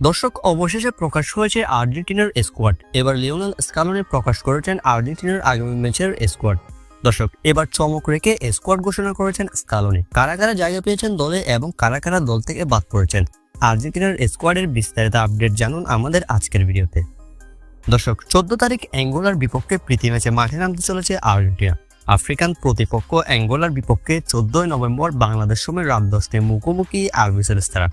দর্শক, অবশেষে প্রকাশ হয়েছে আর্জেন্টিনার স্কোয়াড। এবার লিওনাল স্কালোনি প্রকাশ করেছেন আর্জেন্টিনার আগামী ম্যাচের স্কোয়াড। দর্শক, এবার চমক রেখে স্কোয়াড ঘোষণা করেছেন স্কালোনি। কারা কারা জায়গা পেয়েছেন দলে এবং কারা কারা দল থেকে বাদ পড়েছেন? আর্জেন্টিনার স্কোয়াডের বিস্তারিত আপডেট জানুন আমাদের আজকের ভিডিওতে। দর্শক, চোদ্দ তারিখ অ্যাঙ্গোলার বিপক্ষে প্রীতি ম্যাচে মাঠে নামতে চলেছে আর্জেন্টিনা। আফ্রিকান প্রতিপক্ষ অ্যাঙ্গোলার বিপক্ষে চোদ্দই নভেম্বর বাংলাদেশ সময় রাত দশটায় মুখোমুখি আলবিসেলেস্তারা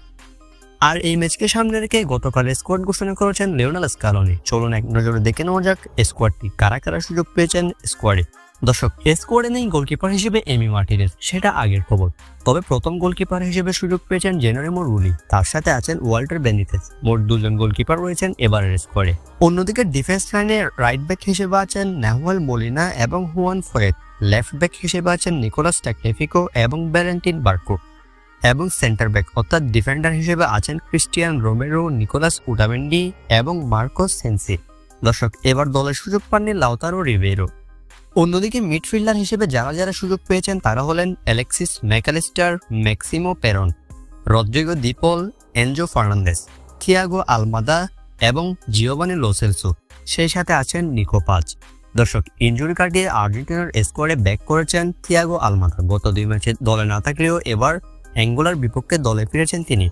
আর এই ম্যাচকে সামনে রেখে গতকাল স্কোয়াড ঘোষণা করেছেন লিওনাল স্কালনি। চলুন এক নজরে দেখে নেওয়া যাক স্কোয়াডটি কারা কারা সুযোগ পেয়েছেন স্কোয়াডে। দর্শক স্কোয়াডে নেই গোলকিপার হিসেবে এমি মার্টিনেস সেটা আগের খবর। তবে প্রথম গোলকিপার হিসেবে সুযোগ পেয়েছেন জেনারেমো রুলি তার সাথে আছেন ওয়াল্টার বেনিথেস মোট দুজন গোলকিপার রয়েছেন এবারের স্কোয়াডে। অন্যদিকে ডিফেন্স লাইনে রাইট ব্যাক হিসেবে আছেন নাহুয়াল মলিনা এবং হুয়ান ফয়েদ। লেফট ব্যাক হিসেবে আছেন নিকোলাস ট্যাকটেফিকো এবং ব্যালেন্টিন বার্কো। এবং সেন্টার ব্যাক অর্থাৎ ডিফেন্ডার হিসেবে আছেন ক্রিস্টিয়ান রোমেরো নিকোলাস উটামেন্ডি এবং মার্কোস সেন্সি দর্শক, এবার দলের সুযোগ পাননি লাউতারো রিভেরো অন্যদিকে মিডফিল্ডার হিসেবে যারা যারা সুযোগ পেয়েছেন তারা হলেন Alexis Mac Allister Maximo Perrone Rodrigo De Paul Enzo Fernandez Thiago Almada এবং জিওবানি লোসেলসো সেই সাথে আছেন নিকো পাজ দর্শক ইঞ্জুরি কাটিয়ে আর্জেন্টিনার স্কোয়াডে ব্যাক করেছেন থিয়াগো আলমাদা গত দুই ম্যাচে দলে না থাকলেও এবার অ্যাঙ্গোলার বিপক্ষে দলে ফিরেছেন তিনি।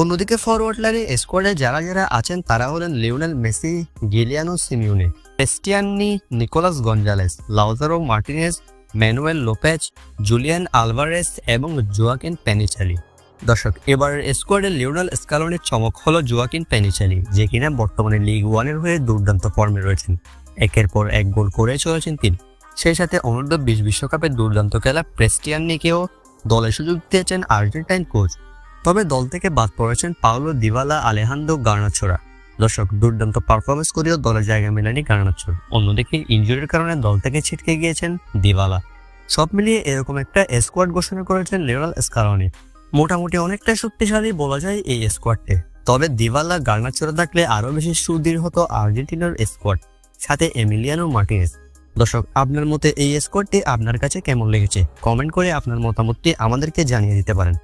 অন্যদিকে ফরওয়ার্ড লাইনে স্কোয়াডে যারা যারা আছেন, তারা হলেন Lionel Messi, Giuliano Simeone, Cristian Nicolas Gonzalez, Lautaro Martinez, Manuel Lopez, Julian Alvarez এবং জোয়াকিন পেনিচালি। দর্শক এবার স্কোয়াডে লিওনাল স্কালনের চমক হলো জোয়াকিন পেনিচালি, যে কিনা বর্তমানে লিগ ওয়ানের হয়ে দুর্দান্ত ফর্মে রয়েছেন। একের পর এক গোল করে চলেছেন তিনি। সেই সাথে অনূর্ধ্ব বিশ বিশ্বকাপের দুর্দান্ত খেলা প্রেস্টিয়াননিকেও দলে সুযোগ দিয়েছেন আর্জেন্টাইন কোচ। তবে দল থেকে বাদ পড়েছেন পাওলো দিভালা আলেহান্দ্রো গার্নাছোরা। দর্শক, দুর্দান্ত পারফরমেন্স করেও দলের জায়গা মেলেনি গার্নাছোর। অন্যদিকে ইনজুরির কারণে দল থেকে ছিটকে গিয়েছেন দিভালা সব মিলিয়ে এরকম একটা স্কোয়াড ঘোষণা করেছেন লিওনাল স্কারনি। মোটামুটি অনেকটা শক্তিশালী বলা যায় এই স্কোয়াডটি তবে দিভালা গার্নাচোরা থাকলে আরও বেশি সুদৃঢ় হতো আর্জেন্টিনার স্কোয়াড সাথে এমিলিয়ানো মার্টিনেস দর্শক, আপনার মতে এই স্কোয়াডটি আপনার কাছে কেমন লেগেছে? কমেন্ট করে আপনার মতামতটি আমাদেরকে জানিয়ে দিতে পারেন।